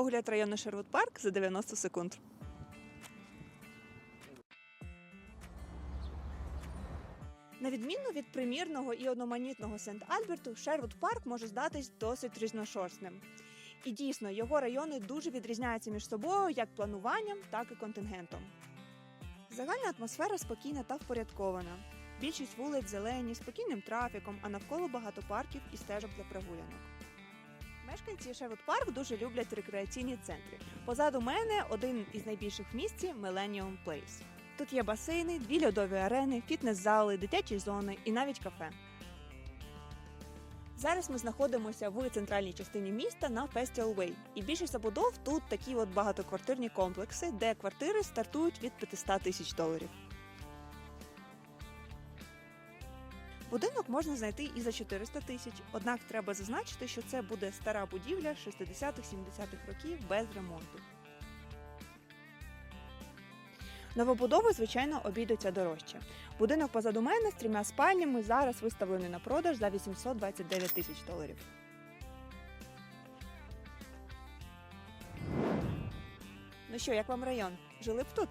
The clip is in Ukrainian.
огляд району Шервуд Парк за 90 секунд. На відміну від примірного і одноманітного Сент-Альберту, Шервуд Парк може здатись досить різношорстним. І дійсно, його райони дуже відрізняються між собою як плануванням, так і контингентом. Загальна атмосфера спокійна та впорядкована. Більшість вулиць зелені, спокійним трафіком, а навколо багато парків і стежок для прогулянок. Мешканці Шервуд Парк дуже люблять рекреаційні центри. Позаду мене один із найбільших в місті Millennium Place. Тут є басейни, дві льодові арени, фітнес-зали, дитячі зони і навіть кафе. Зараз ми знаходимося в центральній частині міста на Festival Way. І більшість забудов тут такі от багатоквартирні комплекси, де квартири стартують від 500 тисяч доларів. Будинок можна знайти і за 400 тисяч, однак треба зазначити, що це буде стара будівля 60-70-х років без ремонту. Новобудови, звичайно, обійдуться дорожче. Будинок позаду мене з трьома спальнями зараз виставлений на продаж за 829 тисяч доларів. Ну що, як вам район? Жили б тут?